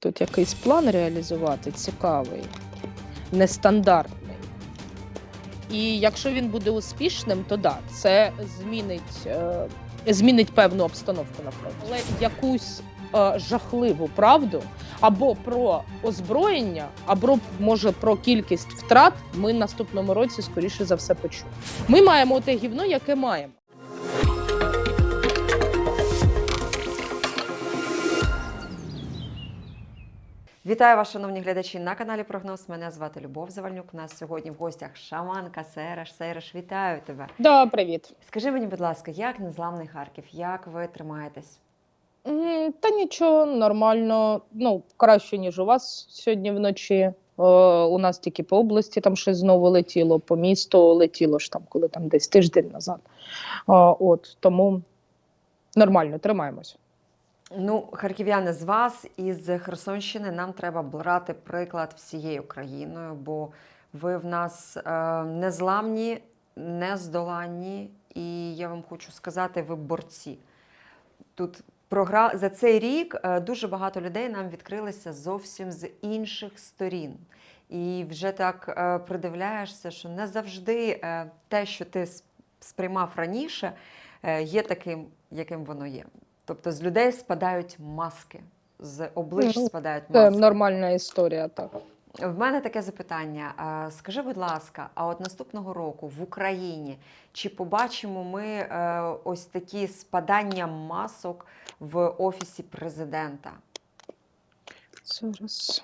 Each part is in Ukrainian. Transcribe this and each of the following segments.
Тут якийсь план реалізувати цікавий, нестандартний. І якщо він буде успішним, то да, це змінить, е, змінить певну обстановку на фронті. Але якусь е, жахливу правду або про озброєння, або може про кількість втрат, ми наступному році скоріше за все почуємо. Ми маємо те гівно, яке маємо. Вітаю вас, шановні глядачі на каналі Прогноз. Мене звати Любов Завальнюк. У нас сьогодні в гостях шаманка Сереш. Сереш, вітаю тебе. Да, привіт. Скажи мені, будь ласка, як незламний Харків? Як ви тримаєтесь? М, Та нічого, нормально. Ну, краще, ніж у вас сьогодні вночі. Е, у нас тільки по області там щось знову летіло, по місту летіло ж там, коли там десь тиждень назад. Е, от тому нормально, тримаємось. Ну, харків'яни, з вас із Херсонщини нам треба брати приклад всією країною, бо ви в нас е, незламні, нездоланні, і я вам хочу сказати, ви борці. Тут програ... за цей рік е, дуже багато людей нам відкрилися зовсім з інших сторін. І вже так е, придивляєшся, що не завжди е, те, що ти сприймав раніше, е, є таким, яким воно є. Тобто з людей спадають маски, з облич Ну, спадають Це маски. нормальна історія. Так. В мене таке запитання. Скажи, будь ласка, а от наступного року в Україні чи побачимо ми е, ось такі спадання масок в офісі президента? Зараз.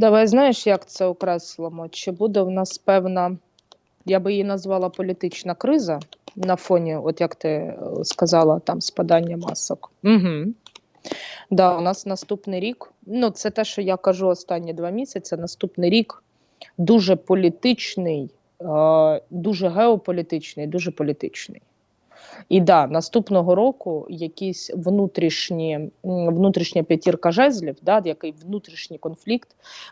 Давай знаєш, як це окреслимо? Чи буде в нас певна, я би її назвала політична криза на фоні, от як ти е, сказала, там спадання масок. Угу. Да, у нас наступний рік. Ну, це те, що я кажу останні два місяці. Наступний рік дуже політичний, е, дуже геополітичний, дуже політичний. І да, наступного року якісь внутрішні, внутрішня п'ятірка жезлів, да, який внутрішній конфлікт,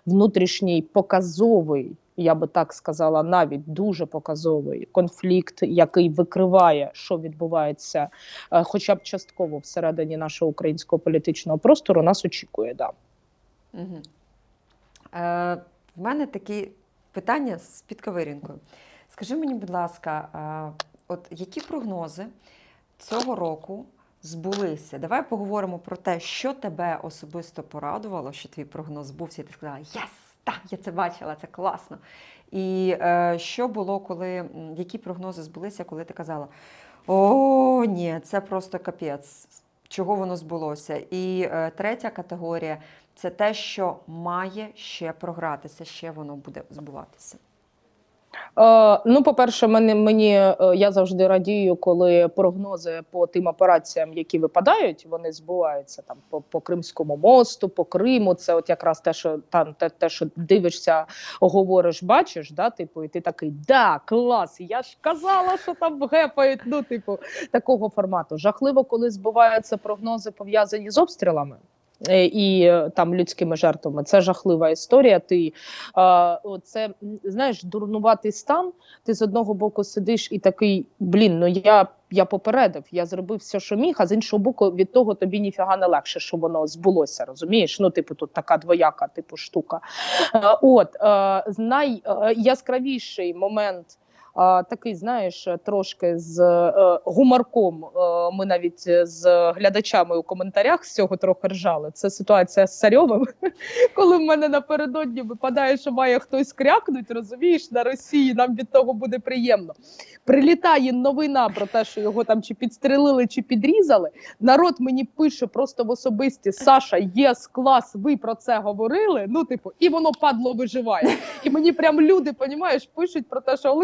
внутрішній показовий, я би так сказала, навіть дуже показовий конфлікт, який викриває, що відбувається, е, хоча б частково всередині нашого українського політичного простору, нас очікує. Да. Угу. Е, в мене такі питання з підковирінкою. Скажи мені, будь ласка, е, от які прогнози цього року збулися? Давай поговоримо про те, що тебе особисто порадувало, що твій прогноз збувся, і ти сказала Єс! Так, я це бачила, це класно. І е, що було, коли які прогнози збулися, коли ти казала: О, ні, це просто капець. Чого воно збулося? І е, третя категорія це те, що має ще програтися, ще воно буде збуватися. Е, ну, по-перше, мені, мені е, я завжди радію, коли прогнози по тим операціям, які випадають, вони збуваються там по, по Кримському мосту, по Криму. Це от якраз те, що там те, те, що дивишся, говориш, бачиш, да, типу, і ти такий, да, клас, я ж казала, що там гепають. Ну, типу, такого формату. Жахливо, коли збуваються прогнози пов'язані з обстрілами. Е, І е, там людськими жертвами це жахлива історія. Ти це знаєш, дурнуватий стан. Ти з одного боку сидиш і такий, блін, ну я, я попередив, я зробив все, що міг, а з іншого боку, від того тобі ніфіга не легше, що воно збулося. Розумієш? Ну, типу, тут така двояка, типу, штука. Е, От найяскравіший момент. Такий, знаєш, трошки з е, гуморком. Е, ми навіть з глядачами у коментарях з цього трохи ржали. Це ситуація з Царьовим, коли в мене напередодні випадає, що має хтось крякнуть, розумієш, на Росії нам від того буде приємно. Прилітає новина про те, що його там чи підстрелили, чи підрізали. Народ мені пише просто в особисті: Саша, єс, клас, ви про це говорили. Ну, типу, і воно падло виживає. І мені прям люди, понімаєш, пишуть про те, що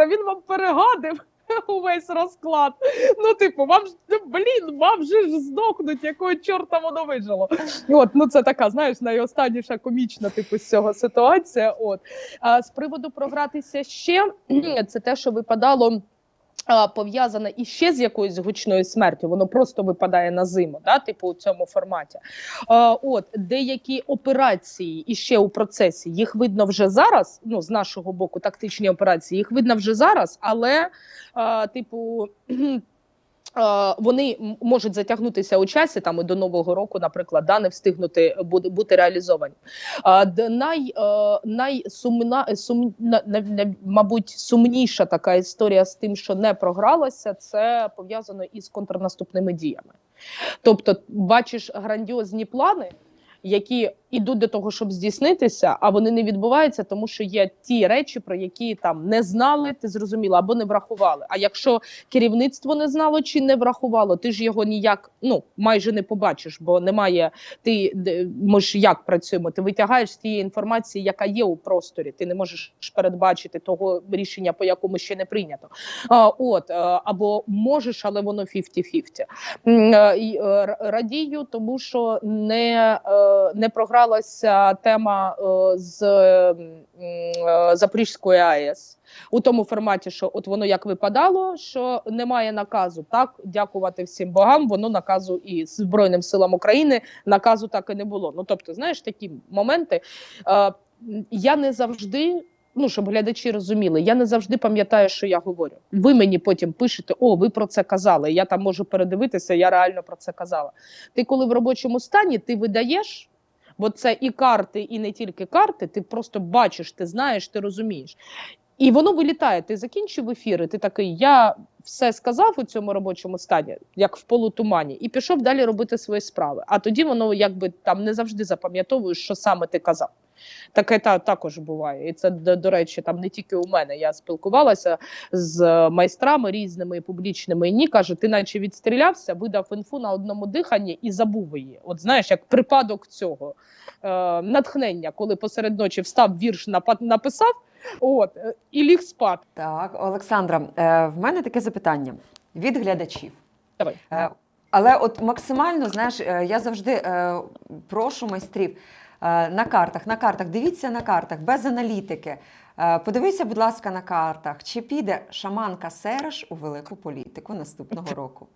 Олександра, він вам перегадив. Увесь розклад. Ну, типу, вам ж ну, блін, вам же ж здохнуть, якого чорта воно вижило. От, ну це така, знаєш, найостанніша комічна, типу, з цього ситуація. От а з приводу програтися ще це те, що випадало а, пов'язане іще з якоюсь гучною смертю, воно просто випадає на зиму, да, типу у цьому форматі. А, от деякі операції іще у процесі, їх видно вже зараз. Ну, з нашого боку, тактичні операції, їх видно вже зараз, але а, типу. Вони можуть затягнутися у часі там і до нового року, наприклад, да, не встигнути бути, реалізовані. А, най, е, найсумна, сум, мабуть, сумніша така історія з тим, що не програлася, це пов'язано із контрнаступними діями. Тобто, бачиш грандіозні плани, які йдуть до того, щоб здійснитися, а вони не відбуваються, тому що є ті речі, про які там не знали, ти зрозуміла, або не врахували. А якщо керівництво не знало чи не врахувало, ти ж його ніяк ну майже не побачиш, бо немає. Ти ми ж як працюємо? Ти витягаєш з тієї інформації, яка є у просторі. Ти не можеш передбачити того рішення, по якому ще не прийнято. А, от е, або можеш, але воно 50-50. М, е, е, Радію, тому що не, не програлася тема е, з е, Запорізької АЕС у тому форматі, що от воно як випадало, що немає наказу. Так, дякувати всім богам, воно наказу і Збройним силам України наказу так і не було. Ну тобто, знаєш, такі моменти. Е, я не завжди. Ну, щоб глядачі розуміли, я не завжди пам'ятаю, що я говорю. Ви мені потім пишете: о, ви про це казали. Я там можу передивитися, я реально про це казала. Ти, коли в робочому стані, ти видаєш, бо це і карти, і не тільки карти. Ти просто бачиш, ти знаєш, ти розумієш. І воно вилітає. Ти закінчив ефір, ти такий, я все сказав у цьому робочому стані, як в полутумані, і пішов далі робити свої справи. А тоді воно якби там не завжди запам'ятовуєш, що саме ти казав. Таке та також буває, і це до, до речі, там не тільки у мене. Я спілкувалася з майстрами різними публічними. І ні каже, ти наче відстрілявся, видав інфу на одному диханні і забув її. От знаєш, як припадок цього е, натхнення, коли посеред ночі встав вірш, написав, от е, і ліг спати. Так, Олександра, е, в мене таке запитання від глядачів. Давай. Е, Але от максимально, знаєш, я завжди е, прошу майстрів на картах, на картах, дивіться на картах, без аналітики. Е, Подивися, будь ласка, на картах, чи піде шаманка Сереш у велику політику наступного року.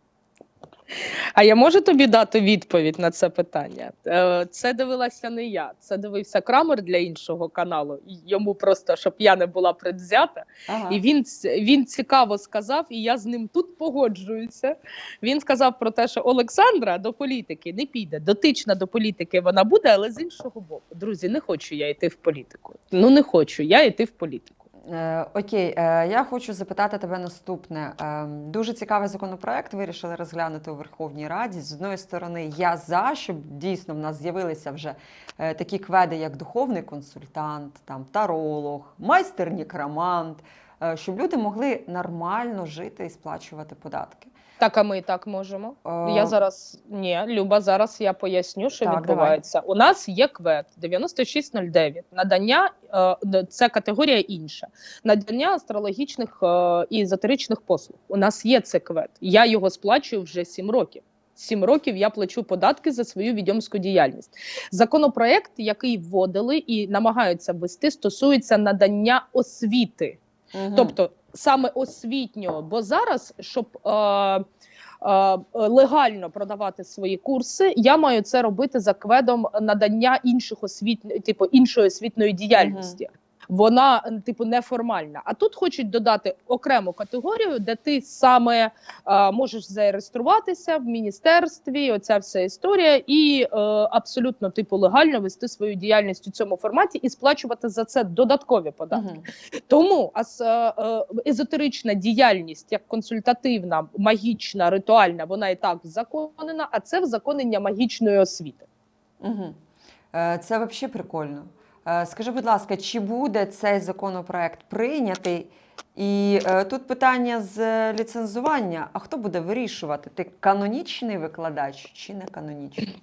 А я можу тобі дати відповідь на це питання? Е, Це дивилася не я, це дивився Крамер для іншого каналу. Йому просто щоб я не була предвзята. Ага. І він він цікаво сказав, і я з ним тут погоджуюся. Він сказав про те, що Олександра до політики не піде. Дотична до політики вона буде, але з іншого боку, друзі, не хочу я йти в політику. Ну не хочу я йти в політику. Е, Окей, е, я хочу запитати тебе наступне. Е, Дуже цікавий законопроект вирішили розглянути у Верховній Раді. З одної сторони, я за, щоб дійсно в нас з'явилися вже такі кведи, як духовний консультант, там таролог, майстер нікромант, щоб люди могли нормально жити і сплачувати податки. Так, а ми і так можемо. Е, Я зараз ні, Люба. Зараз я поясню, що Так, відбувається. У нас є квет 9609. Надання е, це категорія інша. Надання астрологічних е, і езотеричних послуг. У нас є це квет. Я його сплачую вже 7 років. Сім років я плачу податки за свою відьомську діяльність. Законопроект, який вводили і намагаються ввести, стосується надання освіти. Мгм. Тобто саме освітнього, бо зараз, щоб е, е, легально продавати свої курси, я маю це робити за кведом надання інших освіт, типу іншої освітньої діяльності. Вона типу неформальна. А тут хочуть додати окрему категорію, де ти саме е, можеш зареєструватися в міністерстві. Оця вся історія, і е, абсолютно типу легально вести свою діяльність у цьому форматі і сплачувати за це додаткові податки. Мгм. Тому е, е, езотерична діяльність, як консультативна, магічна, ритуальна, вона і так законена, а це взаконення магічної освіти. Угу. Це взагалі прикольно. Е, Скажи, будь ласка, чи буде цей законопроект прийнятий? І е, тут питання з ліцензування. А хто буде вирішувати? Ти канонічний викладач чи не канонічний?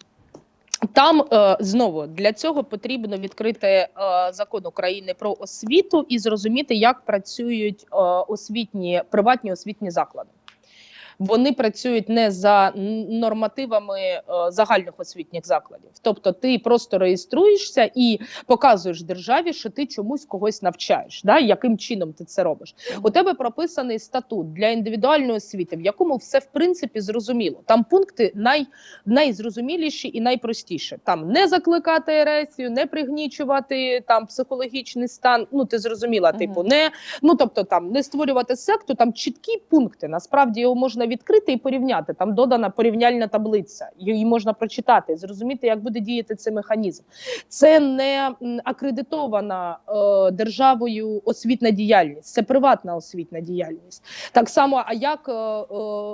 Там е, знову для цього потрібно відкрити закон України про освіту і зрозуміти, як працюють освітні приватні освітні заклади. Вони працюють не за нормативами е, загальних освітніх закладів. Тобто, ти просто реєструєшся і показуєш державі, що ти чомусь когось навчаєш. Да? Яким чином ти це робиш? У тебе прописаний статут для індивідуальної освіти, в якому все в принципі зрозуміло. Там пункти най, найзрозуміліші і найпростіші. Там не закликати ересію, не пригнічувати там психологічний стан. Ну ти зрозуміла, типу, не ну тобто там не створювати секту. Там чіткі пункти. Насправді його можна відкрити і порівняти. Там додана порівняльна таблиця. Її можна прочитати, зрозуміти, як буде діяти цей механізм. Це не акредитована е, державою освітна діяльність, це приватна освітня діяльність. Так само, а як е, е,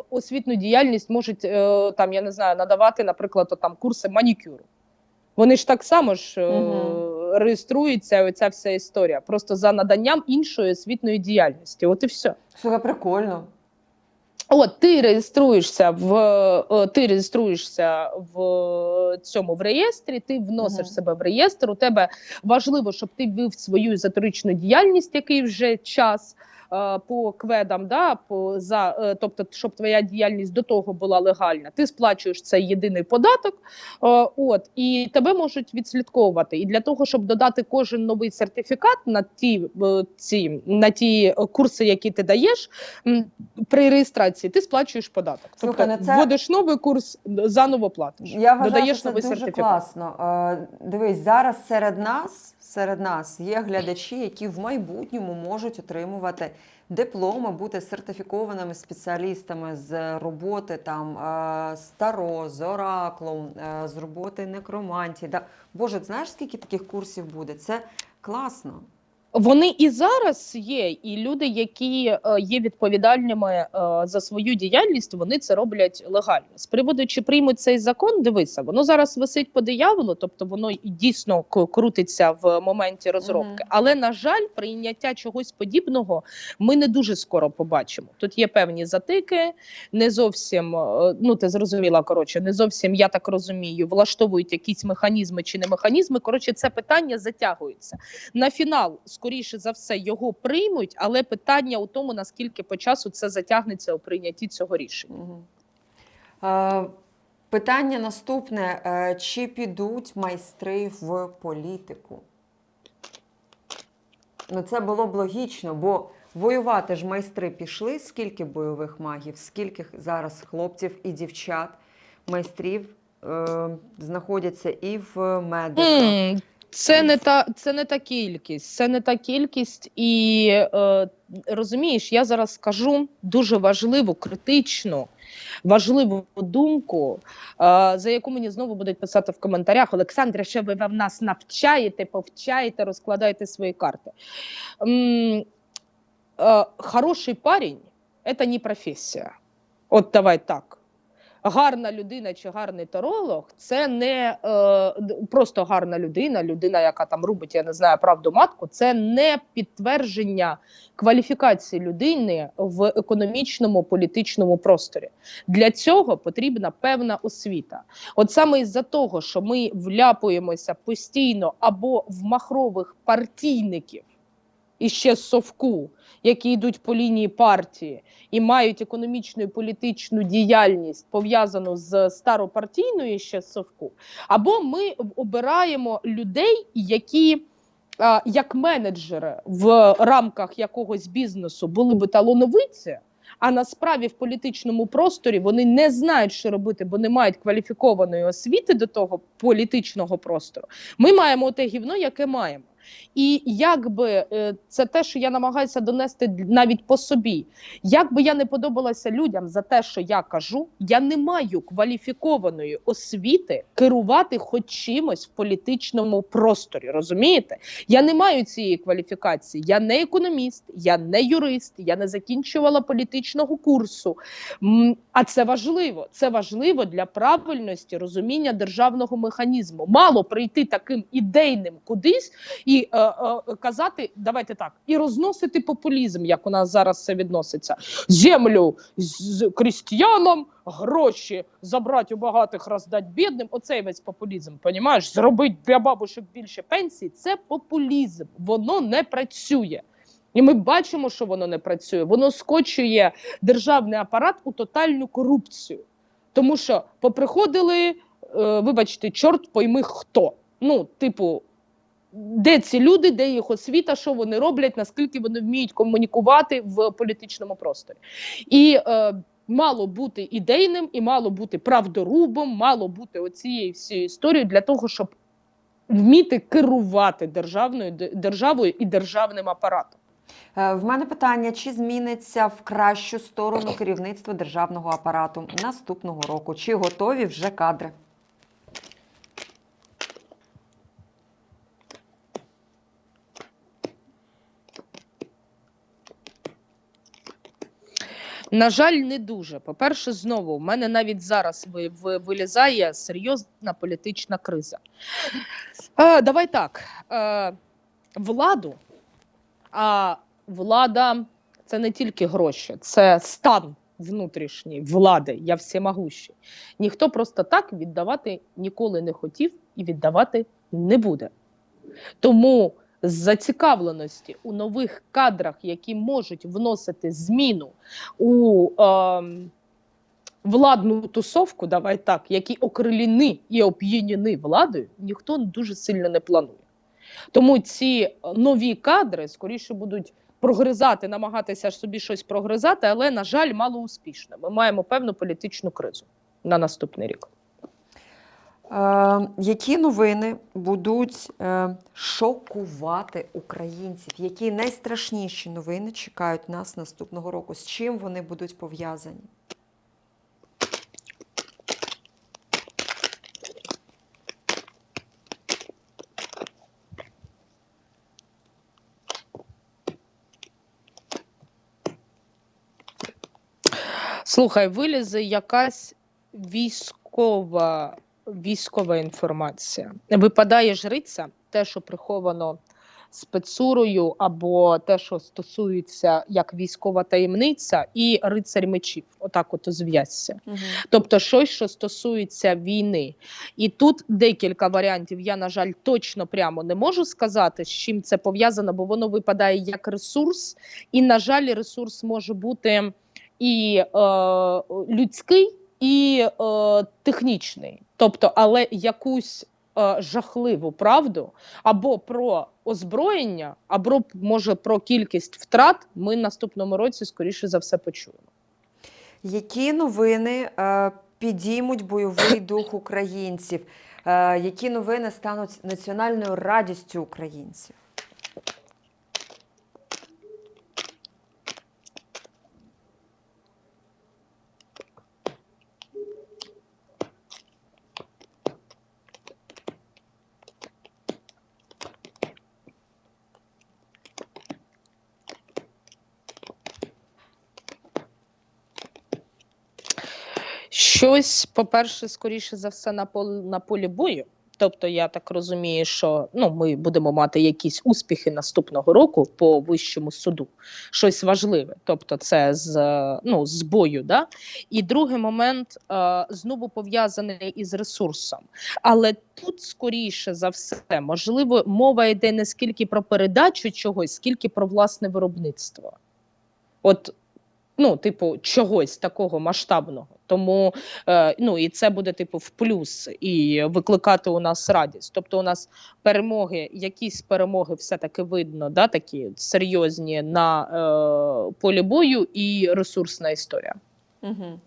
освітню діяльність можуть е, там, я не знаю, надавати, наприклад, от, там курси манікюру. Вони ж так само ж е, Мгм. реєструються, оця вся історія, просто за наданням іншої освітньої діяльності. От і все. Слухай, прикольно. От ти реєструєшся в е, ти реєструєшся в цьому в реєстрі, ти вносиш Мгм. себе в реєстр. У тебе важливо, щоб ти вів свою езотеричну діяльність, який вже час. Е, По кведам, да, по за е, тобто, щоб твоя діяльність до того була легальна, ти сплачуєш цей єдиний податок, е, от і тебе можуть відслідковувати. І для того, щоб додати кожен новий сертифікат на ті ці на ті курси, які ти даєш, при реєстрації ти сплачуєш податок. Слухай, тобто це- вводиш новий курс, заново платиш. Я вважаю, додаєш це новий дуже сертифікат. класно. Дивись, зараз серед нас, серед нас є глядачі, які в майбутньому можуть отримувати дипломи, бути сертифікованими спеціалістами з роботи там е, старо, з ораклом, е, з роботи некромантії. Боже, знаєш, скільки таких курсів буде? Це класно. Вони і зараз є, і люди, які е, є відповідальними е, за свою діяльність, вони це роблять легально. З приводу чи приймуть цей закон, дивися, воно зараз висить по дияволу, тобто воно і дійсно крутиться в моменті розробки. Мгм. Але на жаль, прийняття чогось подібного ми не дуже скоро побачимо. Тут є певні затики, не зовсім е, ну ти зрозуміла. Коротше, не зовсім я так розумію, влаштовують якісь механізми чи не механізми. Коротше, це питання затягується на фінал, скоріше за все, його приймуть, але питання у тому, наскільки по часу це затягнеться у прийнятті цього рішення. Питання наступне: чи підуть майстри в політику? Ну, це було б логічно, бо воювати ж майстри пішли. Скільки бойових магів, скільки зараз хлопців і дівчат, майстрів е, знаходяться і в медиках. Це не та це не та кількість, це не та кількість, і е, розумієш, я зараз скажу дуже важливу, критичну, важливу думку, е, за яку мені знову будуть писати в коментарях. Олександре, що ви в нас навчаєте, повчаєте, розкладаєте свої карти. М, е, хороший парень це не професія. От давай так. Гарна людина чи гарний таролог це не е, просто гарна людина, людина, яка там робить, я не знаю, правду матку. Це не підтвердження кваліфікації людини в економічному політичному просторі. Для цього потрібна певна освіта. От саме із-за того, що ми вляпуємося постійно або в махрових партійників і ще совку, які йдуть по лінії партії і мають економічну і політичну діяльність пов'язану з старопартійною ще совку, або ми обираємо людей, які як менеджери в рамках якогось бізнесу були би талановиті. А насправді в політичному просторі вони не знають, що робити, бо не мають кваліфікованої освіти до того політичного простору. Ми маємо те гівно, яке маємо. І якби е, це те, що я намагаюся донести навіть по собі, як би я не подобалася людям за те, що я кажу, я не маю кваліфікованої освіти керувати хоч чимось в політичному просторі. Розумієте? Я не маю цієї кваліфікації. Я не економіст, я не юрист, я не закінчувала політичного курсу. А це важливо. Це важливо для правильності розуміння державного механізму. Мало прийти таким ідейним кудись і е, е, казати, давайте так, і розносити популізм, як у нас зараз це відноситься. Землю з крістіянам, гроші забрати у багатих, роздати бідним. Оцей весь популізм, понімаєш? Зробити для бабушек більше пенсій. Це популізм, воно не працює. І ми бачимо, що воно не працює. Воно скочує державний апарат у тотальну корупцію. Тому що поприходили, е, вибачте, чорт пойми хто. Ну, типу, де ці люди, де їх освіта, що вони роблять, наскільки вони вміють комунікувати в політичному просторі. І е, мало бути ідейним, і мало бути правдорубом, мало бути оцією всією історією для того, щоб вміти керувати державною державою і державним апаратом. Е, В мене питання: чи зміниться в кращу сторону керівництво державного апарату наступного року? Чи готові вже кадри? На жаль, не дуже. По-перше, знову в мене навіть зараз ви, ви, вилізає серйозна політична криза. Е, давай так. Е, владу, а влада це не тільки гроші, це стан внутрішній влади, я всемогущий. Ніхто просто так віддавати ніколи не хотів і віддавати не буде. Тому зацікавленості у нових кадрах, які можуть вносити зміну у ем, владну тусовку, давай так, які окрилені і оп'янені владою, ніхто дуже сильно не планує. Тому ці нові кадри скоріше будуть прогризати, намагатися собі щось прогризати, але, на жаль, мало успішно. Ми маємо певну політичну кризу на наступний рік. Е, які новини будуть е, шокувати українців? Які найстрашніші новини чекають нас наступного року? З чим вони будуть пов'язані? Слухай, вилізе якась військова, військова інформація. Випадає жриця, те, що приховано спецурою, або те, що стосується як військова таємниця, і рицарь мечів. Отак, от зв'язься. Угу. Тобто, щось, що стосується війни. І тут декілька варіантів. Я, на жаль, точно прямо не можу сказати, з чим це пов'язано, бо воно випадає як ресурс, і, на жаль, ресурс може бути і е, людський, і е, технічний. Тобто, але якусь е, жахливу правду або про озброєння, або може про кількість втрат, ми наступному році, скоріше за все, почуємо. Які новини е, підіймуть бойовий дух українців? Е, які новини стануть національною радістю українців? Щось, по-перше, скоріше за все, на полі, на полі бою. Тобто, я так розумію, що ну, ми будемо мати якісь успіхи наступного року по вищому суду. Щось важливе. Тобто, це з, ну, з бою. Да? І другий момент е, знову пов'язаний із ресурсом. Але тут, скоріше за все, можливо, мова йде не скільки про передачу чогось, скільки про власне виробництво. От ну, типу, чогось такого масштабного. Тому е, ну і це буде типу в плюс і викликати у нас радість. Тобто, у нас перемоги, якісь перемоги, все таки видно, да, такі серйозні на е, полі бою і ресурсна історія. Угу.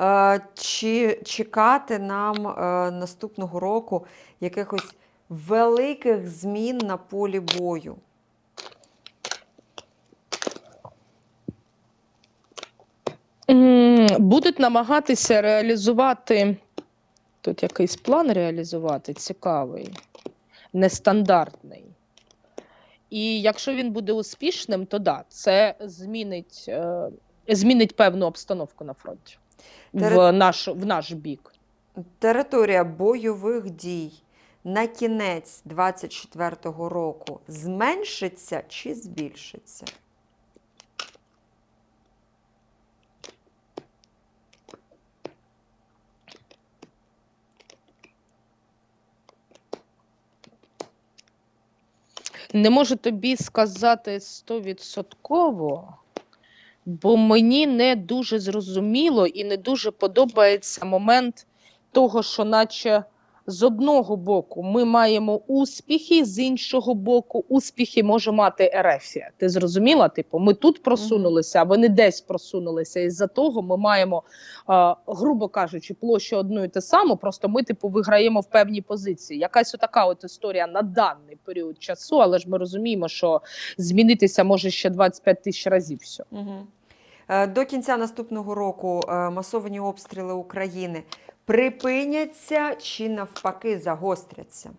Е, чи чекати нам е, наступного року якихось великих змін на полі бою? Будуть намагатися реалізувати тут якийсь план реалізувати цікавий, нестандартний. І якщо він буде успішним, то да, це змінить, е, змінить певну обстановку на фронті в наш, в наш бік. Територія бойових дій на кінець 2024 року зменшиться чи збільшиться? Не можу тобі сказати стовідсотково, бо мені не дуже зрозуміло і не дуже подобається момент того, що наче з одного боку ми маємо успіхи, з іншого боку, успіхи може мати Ерефія. Ти зрозуміла? Типу, ми тут просунулися, а вони десь просунулися. І з-за того ми маємо, е, грубо кажучи, площу одну і те саму, просто ми, типу, виграємо в певній позиції. Якась отака от історія на даний період часу, але ж ми розуміємо, що змінитися може ще 25 тисяч разів. Все. Угу. До кінця наступного року е, масовані обстріли України припиняться чи навпаки загостряться?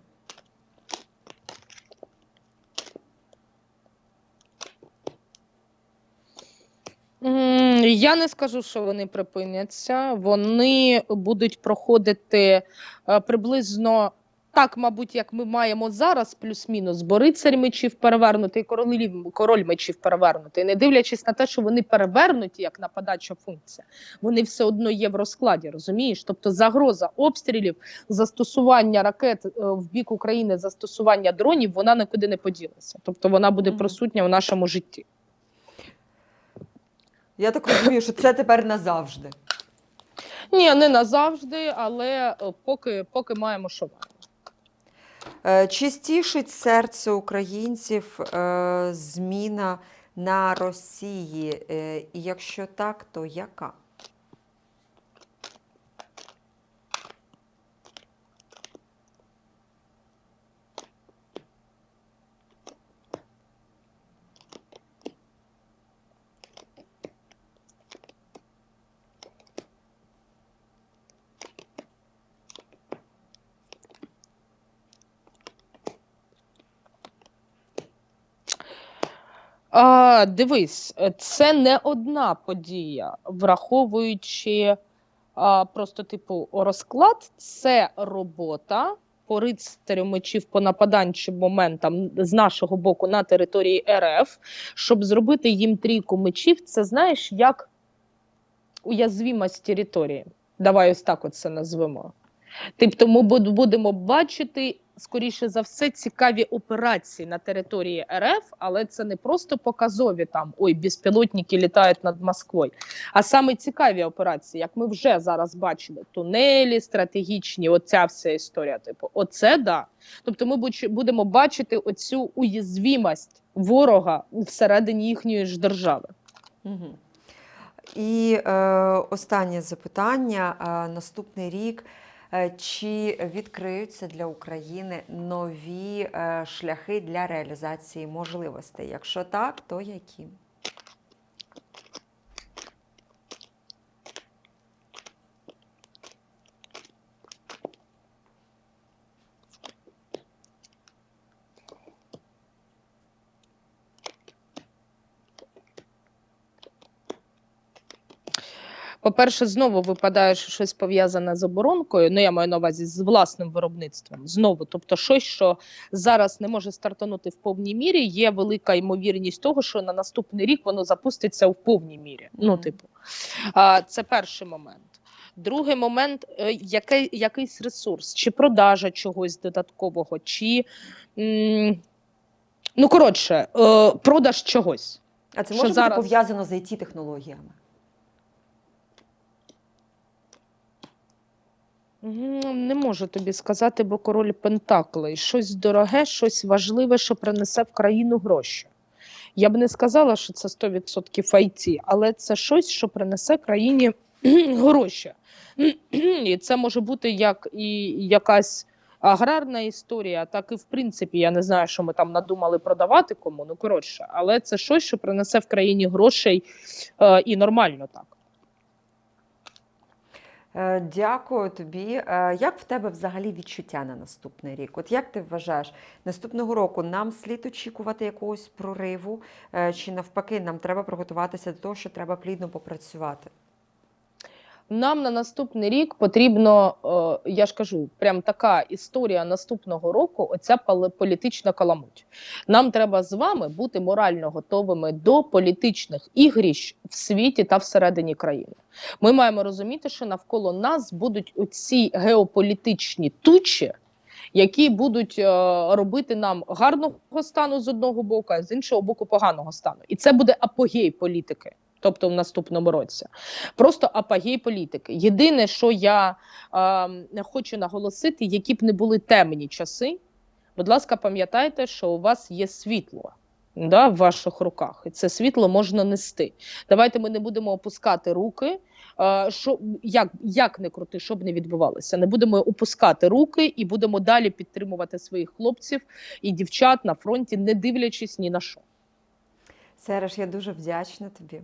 Я не скажу, що вони припиняться. Вони будуть проходити е, приблизно так, мабуть, як ми маємо зараз, плюс-мінус, бо рицарь мечів перевернутий, королів, король мечів перевернутий. Не дивлячись на те, що вони перевернуті як нападача функція, вони все одно є в розкладі, розумієш? Тобто загроза обстрілів, застосування ракет е, в бік України, застосування дронів, вона нікуди не поділася. Тобто вона буде присутня в нашому житті. Я так розумію, що це тепер назавжди. Ні, не назавжди, але е, поки, поки маємо, що маємо. Е, Чи стішить серце українців е, зміна на Росії? Е, І якщо так, то яка? А, дивись, е, це не одна подія, враховуючи а, просто типу розклад, це робота по рицарю мечів по нападанчим моментам з нашого боку на території РФ, щоб зробити їм трійку мечів. Це знаєш як уязвімость території. Давай ось так от це назвемо. Тобто ми будемо бачити, скоріше за все, цікаві операції на території РФ, але це не просто показові там ой, безпілотники літають над Москвою, а саме цікаві операції, як ми вже зараз бачили, тунелі стратегічні, оця вся історія. Типу, оце да. Тобто, ми будемо бачити оцю уязвімость ворога всередині їхньої ж держави. Угу. І е, останнє запитання. Е, наступний рік. Е, Чи відкриються для України нові е, шляхи для реалізації можливостей? Якщо так, то які? По-перше, знову випадає, що щось пов'язане з оборонкою. Ну, я маю на увазі з власним виробництвом. Знову, тобто, щось, що зараз не може стартанути в повній мірі, є велика ймовірність того, що на наступний рік воно запуститься в повній мірі. Ну, типу, а, це перший момент. Другий момент, е, який, якийсь ресурс, чи продажа чогось додаткового, чи м, ну коротше, е, продаж чогось. А це Що може зараз- пов'язано з it технологіями Не можу тобі сказати, бо король Пентаклей. Щось дороге, щось важливе, що принесе в країну гроші. Я б не сказала, що це 100% IT, але це щось, що принесе країні гроші. І це може бути як і якась аграрна історія, так і в принципі, я не знаю, що ми там надумали продавати кому. Ну коротше, але це щось, що принесе в країні грошей е, і нормально так. Е, Дякую тобі. Е, Як в тебе взагалі відчуття на наступний рік? От як ти вважаєш, наступного року нам слід очікувати якогось прориву, е, чи навпаки, нам треба приготуватися до того, що треба плідно попрацювати? Нам на наступний рік потрібно, е, я ж кажу, прям така історія наступного року. Оця політична каламуть. Нам треба з вами бути морально готовими до політичних ігрищ в світі та всередині країни. Ми маємо розуміти, що навколо нас будуть оці геополітичні тучі. які будуть е, робити нам гарного стану з одного боку, а з іншого боку поганого стану. І це буде апогей політики. Тобто в наступному році просто апогей політики. Єдине, що я е, хочу наголосити, які б не були темні часи. Будь ласка, пам'ятайте, що у вас є світло да, в ваших руках, і це світло можна нести. Давайте ми не будемо опускати руки. Що як, як не крути, щоб не відбувалося, не будемо опускати руки і будемо далі підтримувати своїх хлопців і дівчат на фронті, не дивлячись ні на що. Сереж, я дуже вдячна тобі.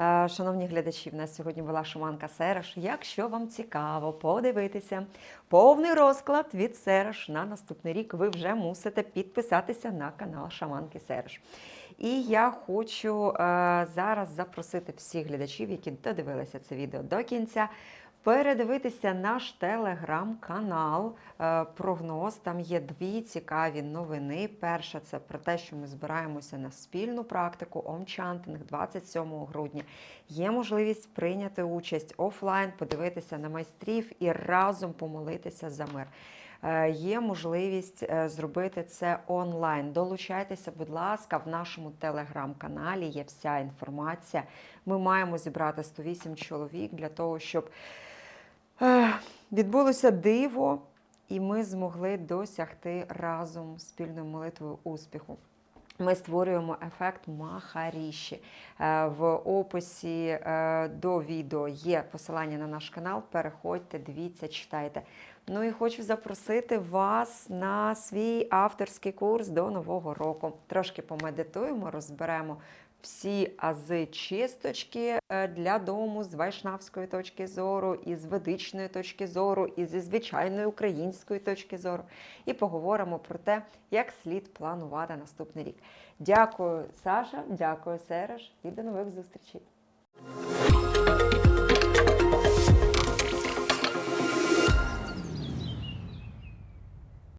Е, Шановні глядачі, в нас сьогодні була Шаманка Сераш. Якщо вам цікаво подивитися повний розклад від Сереж на наступний рік, ви вже мусите підписатися на канал Шаманки Сераш. І я хочу е, зараз запросити всіх глядачів, які додивилися це відео до кінця, передивитися наш телеграм-канал е, Прогноз. Там є дві цікаві новини. Перша це про те, що ми збираємося на спільну практику Омчантинг 27 грудня. Є можливість прийняти участь офлайн, подивитися на майстрів і разом помолитися за мир. Е, Є можливість е, зробити це онлайн. Долучайтеся, будь ласка, в нашому телеграм-каналі є вся інформація. Ми маємо зібрати 108 чоловік для того, щоб е, відбулося диво, і ми змогли досягти разом спільною молитвою успіху. Ми створюємо ефект Махаріші. Е, В описі е, до відео є посилання на наш канал. Переходьте, дивіться, читайте. Ну і хочу запросити вас на свій авторський курс до Нового року. Трошки помедитуємо, розберемо всі ази чисточки е, для дому з вайшнавської точки зору, і з ведичної точки зору, і зі звичайної української точки зору. І поговоримо про те, як слід планувати наступний рік. Дякую, Саша, дякую, Сереж, і до нових зустрічей.